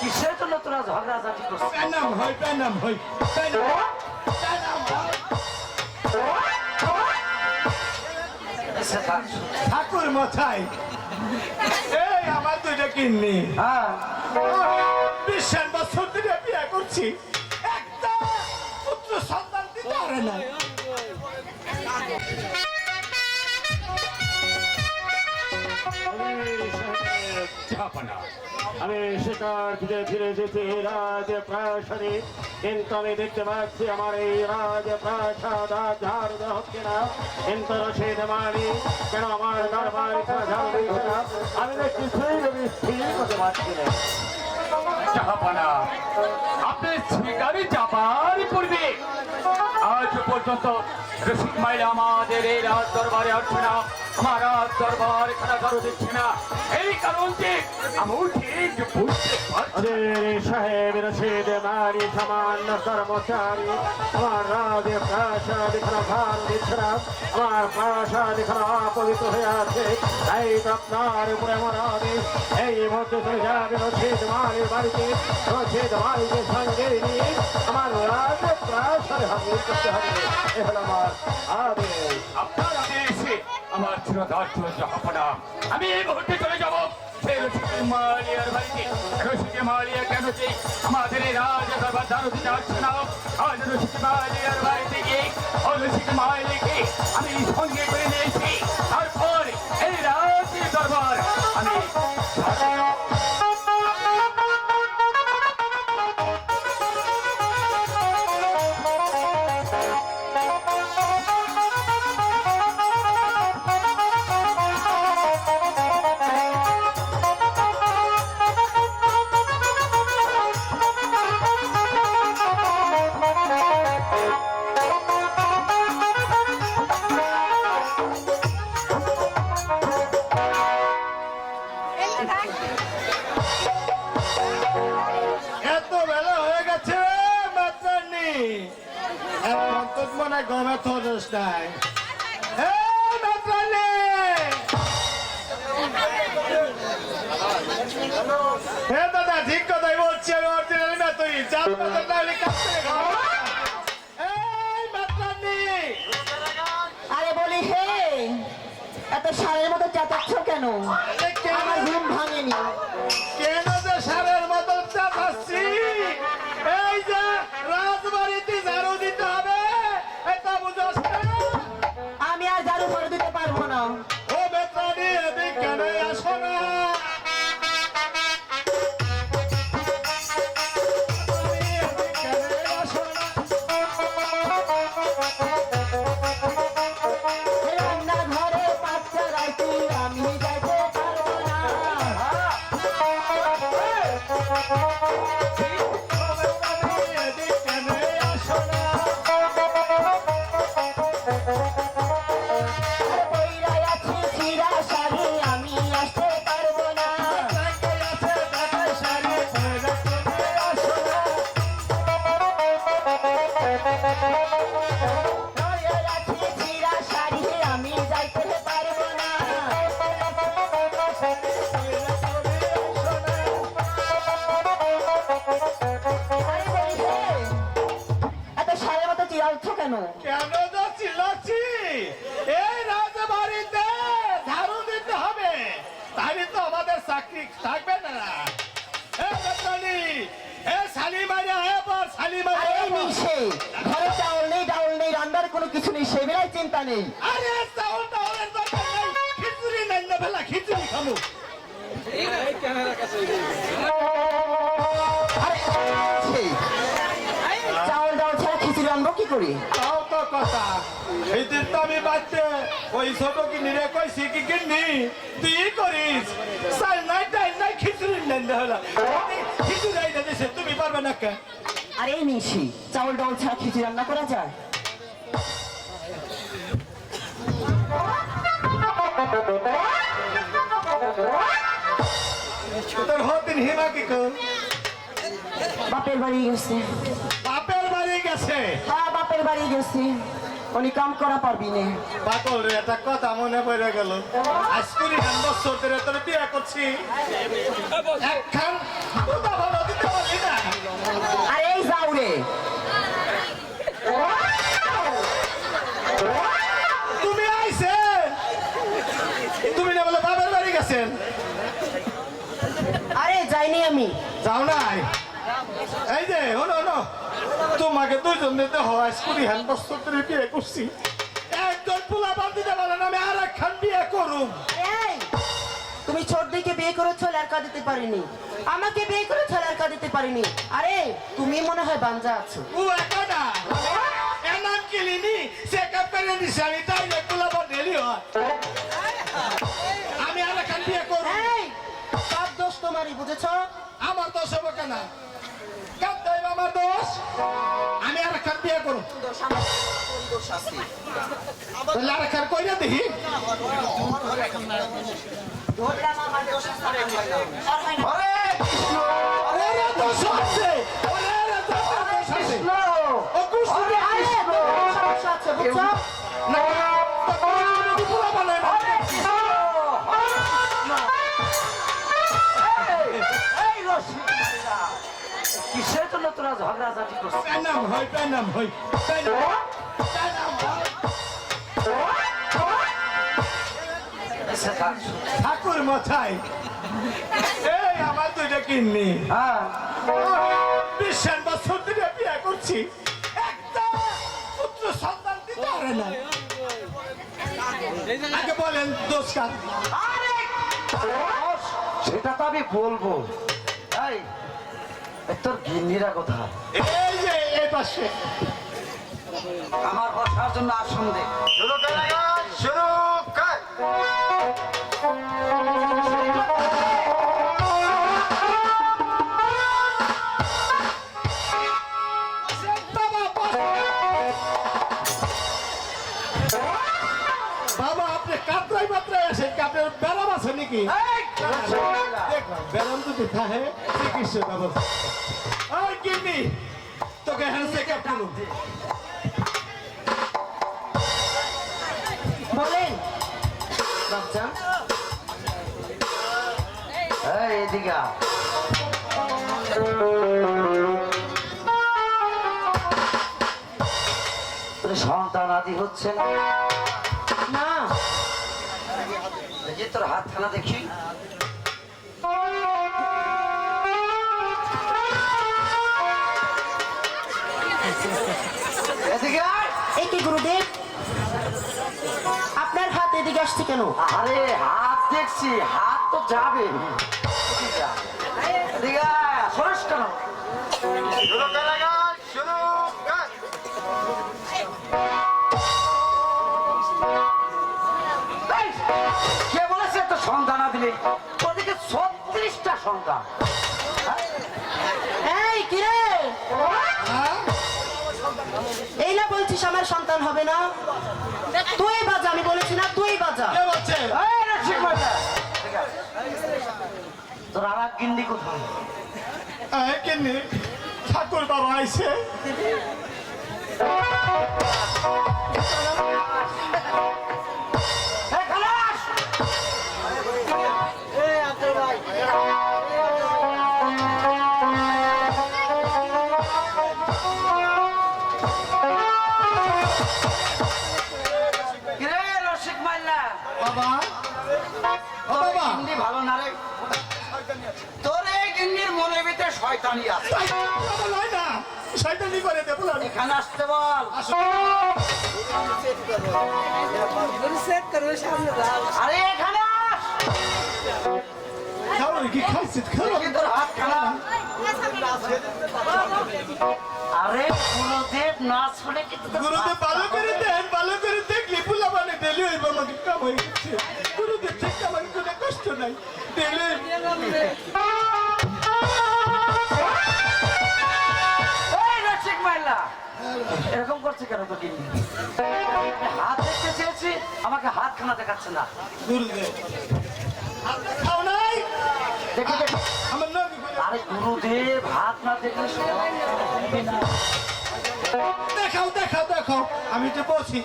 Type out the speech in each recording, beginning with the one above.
কিসের জন্য তোরা ঝগড়াঝাটি করছিস? প্যানাম হয় প্যানাম হয় প্যানাম। ঠাকুর মশাই এই আমার দুইটা কিন্নি হ্যাঁ। বিশাল বছর ধরে বিয়ে করছি। একটা পুত্র সন্তান দিতে পারে না ঝাপানা আমি শিকার ফিরে ফিরে যেতে রাজ প্রাসাদে কিন্তু আমি দেখতে পাচ্ছি আমার এই রাজ প্রাসাদ ঝাড় দেওয়া হচ্ছে না কিন্তু রশিদ মারি কেন আমার দরবার আমি স্থির করতে পারছি না। পূর্বে আজ পর্যন্ত আমাদের এই রাজ দরবারে আসছে না আমার রাজ দরবার এখানে কারও দিচ্ছে না। এই কারণ যে আমি ঠিক বুঝতে পারছি। সাহেব রশিদ মারি সামান্য কর্মচারী। আমার রাজ প্রাসাদ এখানে ভার দিচ্ছে না। আমার প্রাসাদ এখানে অপবিত্র হয়ে আছে। তাই আপনার উপরে আমার আদেশ। এই মুহূর্তে চলে যাবে রশিদ মারির বাড়িতে। রশিদ মারিকে সঙ্গে নিয়ে আমার রাজ প্রাসাদ হাজির করতে হবে। এ হলো আমার আদেশ। আপনার আদেশে আমার আমি এই মুহূর্তে চলে যাব। মালিয়ার বাড়িতে। রসিক মালিয়া কেন যে আমাদের এই রাজ দরবার দাঁড়ো দিতে না? আজ রসিক মালিয়ার বাড়িতে গিয়ে রসিক মালিয়াকে আমি সঙ্গে করে নিয়েছি। এখন তো মনে হয় গমে থরস নাই। এই মাত্রানি হে দাদা ঠিক কথাই বলছি আমি অরিজিনাল মেতই চার পাতার নাহলে কাছ থেকে খাও এই মাত্রানি আরে বলি হে এত সারের মতো এ কেন? আমার ঘুম ভাঙেনি। বেলায় চিন্তা নেই। আরে চাউল টাউলের দরকার নেই খিচুড়ি না খিচুড়ি চাউল ছাড়া খিচুড়ি আনব কি করে? তাও তো কথা। সেদিন তো আমি বাচ্চা ওই ছোট কিনি রে কইছি কি কিনি তুই করিস? চাল নাই ডাল নাই খিচুড়ি হলা খিচুড়ি আইনা দিছে তুমি পারবে না কে? আরে মিশি চাউল ডাউল ছাড়া খিচুড়ি রান্না করা যায়? তোর হতিন হিমা কি কর? বাপের বাড়ি গেছে। বাপের বাড়ি গেছে? হ্যাঁ বাপের বাড়ি গেছে। উনি কাম করা পারবি না। পাগল রে একটা কথা মনে পড়ে গেল। আজকে খান বছর ধরে তোর বিয়ে করছি। একখান কথা ভালো দিতে পারলি না। আরে যাও রে। যাইনি আমি। যাও নাই? এই যে হলো হলো তোমাকে দুইজন দিতে হয় কুড়ি খান বছর ধরে বিয়ে করছি একজন পোলা বাদ দিতে পারেন আমি আর একখান বিয়ে করুম। এই তুমি ছোট দিকে বিয়ে করেছ লড়কা দিতে পারিনি। আমাকে বিয়ে করেছ লড়কা দিতে পারিনি। আরে তুমি মনে হয় বাঞ্জা আছো। ও একা না। এর নাম কিলিনি চেকআপ করে নিছি আমি তাই পোলা বাদ দিলি হয়। আমার দোষ হবে কেন? কেন দেব আমার দোষ? আমি আর একখান বিয়ে করুম তাহলে আর একখান কইরা দেখি? দোষ আছে দোষ আছে। ও কৃষ্ণ হরে কৃষ্ণ সমস্যা আছে। বুঝছ? না। কিসের জন্য তোরা ঝগড়াঝাটি করছিস? প্যানাম হই প্যানাম হই প্যানাম। ঠাকুর মশাই এই আমার দুইটা কিন্নি। হ্যাঁ। বিশ্বের বছর ধরে বিয়ে করছি একটা পুত্র সন্তান দিতে পারে না আগে বলেন দোষ কার? সেটা তো আমি বলব। এ তোর গিন্নিরা কোথায়? এই যে এই পাশে। আমার বসার জন্য আসন দে। শুরু কর শুরু কর। বাবা, আপনি কাতরাই মাত্রায় আসেন কি আপনার আছে নাকি? দেখো যদি থাকে চিকিৎসা ব্যবস্থা কিডনি তোকে হ্যান্ড চেক আপ করুন। বলেন। বাচ্চা। এদিকে সন্তান আদি হচ্ছে না। দেখি তোর হাত খানা দেখি এদিকে এই কি গুরুদেব আপনার হাত এদিকে আসছে কেন আরে হাত দেখছি হাত তো যাবে এদিকে। এদিকে কেন? সন্তান। এই কি রে? এই না বলছিস আমার সন্তান হবে না? তুই বাজা আমি বলেছি না তুই বাজা। তোর আর এক কোথায়? এই ঠাকুর বাবা আইছে। শয়তানি আছে। নয় না। শয়তানি করে দে বলো এখানে আসতে বল। আরে এখানে কি দেখি তোর হাত খানা আরে গুরুদেব নাচ শুনে কিন্তু গুরুদেব ভালো করে। দেন ভালো করে দেখলি পুলা মানে দিলে হইব আমাকে কাম হয়ে গেছে গুরুদেব ঠিক আমার কোনো কষ্ট নাই। দিলে এরকম করছে কেন তো গিন্নি? হাত দেখতে চেয়েছি আমাকে হাত খানা দেখাচ্ছে না। দেখে দেখে। গুরুদেব হাত না দেখলে দেখাও দেখাও দেখাও। আমি তো বলছি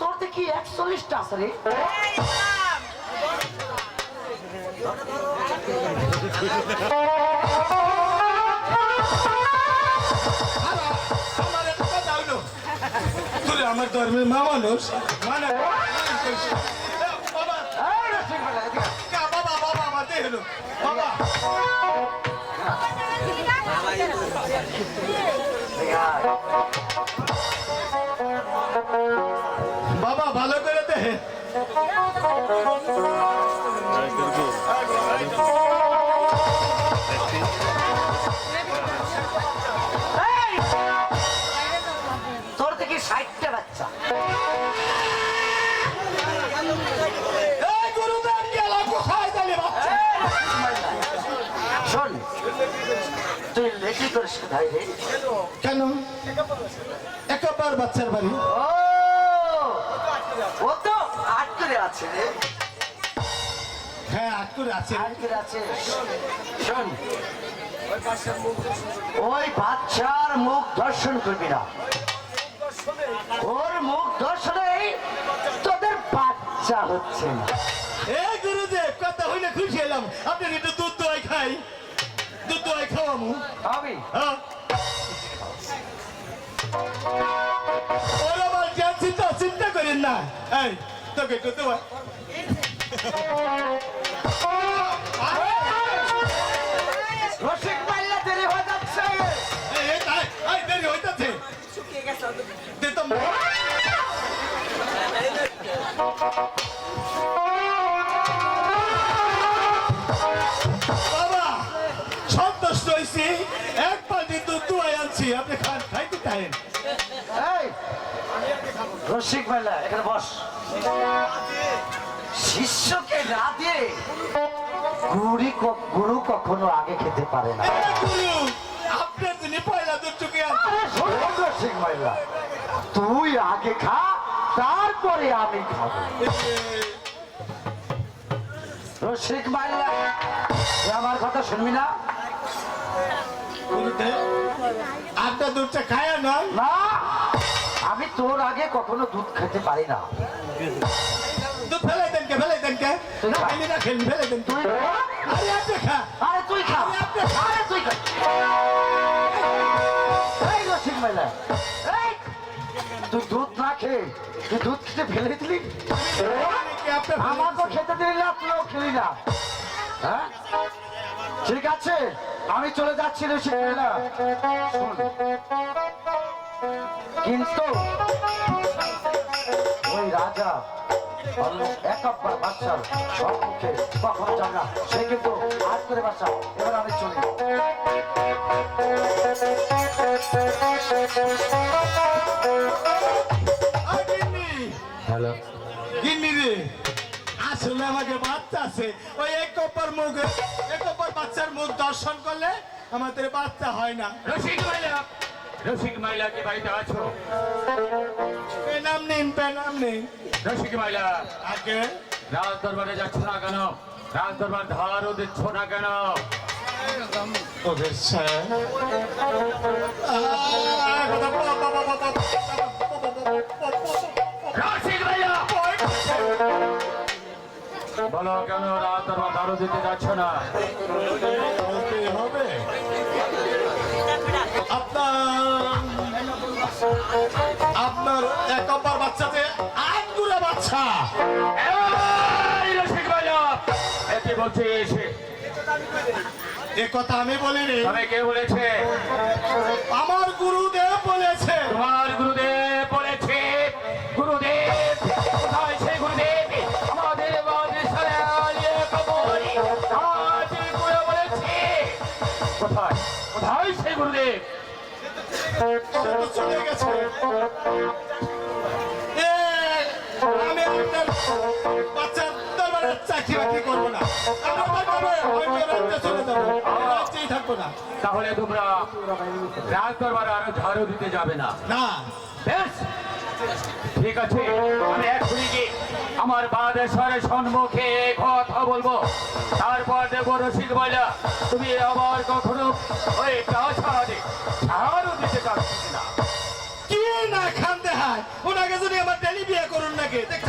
তোর দেখি একচল্লিশটা আছে রে। আমার আমার ধর্মের মা মানুষ মানে বাবা এই রসিক মেলা, কেন? একবার বাচ্চার বাড়ি? ও! ও তো আট করে আছে রে। হ্যাঁ আট করে আছে। আট করে আছে। শোন। ওই বাচ্চার মুখ দর্শন করবি না। ওর মুখ দর্শনেই তোদের বাচ্চা হচ্ছে। এই গুরুদেব কথা হইলে খুশি এলাম আপনি একটু দুধ দোয়াই খাই। দোয়াই খাওয়ামু। আমি হ্যাঁ। ওরা জ্ঞান চিন্তা চিন্তা করেন না। এই তোকে একটু দোয়া। রসিক মাল্লা এখানে বস। শিষ্যকে না দিয়ে গুরু গুরু কখনো আগে খেতে পারে না। আপনার যিনি পয়লা মাল্লা তুই আগে খা তারপরে আমি খাব। রসিক তুই আমার কথা শুনবি না? আপনার দুধটা খায় নয় না? আমি তোর আগে কখনো দুধ খেতে পারি না। দুধ ফেলাই দেন কে ফেলাই দেন কে? তুই না খেলি না দেন তুই আরে আপনি খা। আরে তুই খা। আরে তুই খা। এই রসিক মেলা তুই দুধ না খেয়ে তুই দুধ খেতে ফেলে দিলি? আমাকে খেতে দিলি না তুইও খেলি না। হ্যাঁ? ঠিক আছে আমি চলে যাচ্ছি শোন। কিন্তু ওই রাজা একাব্বার বাচ্চার সম্মুখে কখনো যান না সে কিন্তু হাত করে বাচ্চা এবার আমি চলি। হ্যালো। গিন্নি রে আসলে আমাকে বাচ্চা আছে। ওই এক কপার মুখ এক কপার বাচ্চার মুখ দর্শন করলে আমাদের বাচ্চা হয় না। রসিক রসিক মাইলা কি বাড়িতে আছো পেনাম নেই পেনাম নেই। রসিক মাইলা আগে। রাজ দরবারে যাচ্ছ না কেন রাজ দরবার ধারও দিচ্ছ না কেন ওদের স্যার বলো কেন রাজ দরবার ধারও দিতে যাচ্ছ না হবে আপনার আপনার এক কপার বাচ্চাতে বাচ্চা। রসিক মাইলা একে বলছিস এ কথা আমি বলিনি। কে বলেছে? আমার গুরুদেব বলেছে। তোমার গুরুদেব বলেছে। গুরুদেব কোথায় সেই গুরুদেব? আমাদের কোথায়? কোথায় সেই গুরুদেব? চলে গেছে আমি আপনার বাচ্চার দরবারে চাকরি বাকরি করব না আমার দরবারে অন্য রাজ্যে চলে যাব থাকব না তাহলে তোমরা রাজ দরবারে আরও ঝাড়ু দিতে যাবে না। না। বেশ ঠিক আছে? আমি এখনই গিয়ে আমার বাদেশ্বরের সম্মুখে কথা বলব। তারপর দেবো রসিদ বইলা তুমি আবার কখনো ওই প্রাসাদে ঝাড়ু দিতে পারছি না। কি না খান্দে হায় ওনাকে যদি আমার ডেলি বিয়ে করুন নাকি? দেখছ?